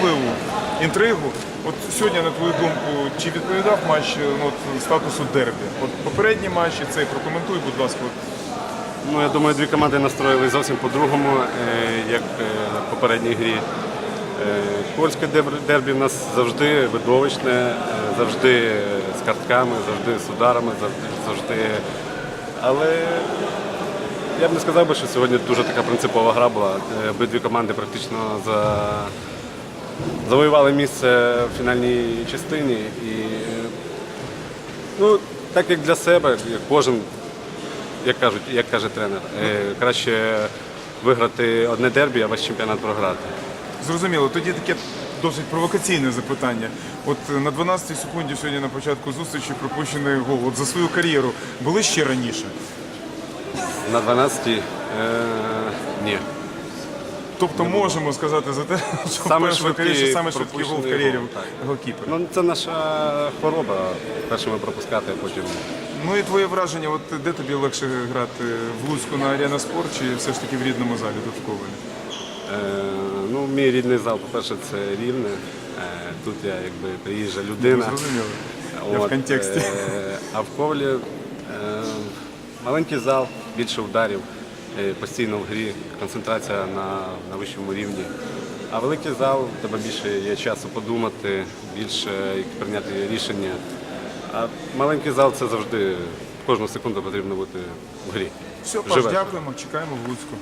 особливу інтригу. От сьогодні, на твою думку, чи відповідав матч е, ну, от, статусу дербі? От попередній матч і цей прокоментуй, будь ласка. Ну, я думаю, дві команди настроїли зовсім по-другому, е, як е, в попередній грі. Е, Польське дербі в нас завжди видовищне, е, завжди з картками, завжди з ударами, завжди. Але я б не сказав що сьогодні дуже така принципова гра була. Е, Обидві команди практично за... завоювали місце в фінальній частині. І ну, так як для себе, як кожен як кажуть, як каже тренер, е, краще виграти одне дербі, а весь чемпіонат програти. Зрозуміло, тоді таке досить провокаційне запитання. От е, на 12 секунді сьогодні на початку зустрічі пропущений гол. От за свою кар'єру були ще раніше. На 12 е, ні. Тобто можемо сказати за те, що Саме першому кар'єрі, що саме швидкий гол в пропущений кар'єрі гол, так. голкіпера. Ну це наша хвороба. Першими пропускати, а потім. Ну і твоє враження, от де тобі легше грати в Луцьку на Арена Спорт чи все ж таки в рідному залі тут в Ковалі? Е, ну, мій рідний зал, по-перше, це рівне. Е, тут я якби приїжджа людина. Зрозуміло. Я в От, контексті. е, а в Ковлі е, маленький зал, більше ударів, постійно в грі, концентрація на, на вищому рівні. А великий зал, у тебе більше є часу подумати, більше прийняти рішення. А маленький зал це завжди кожну секунду потрібно бути в грі. Все, Паш, Живе. дякуємо, чекаємо в Луцьку.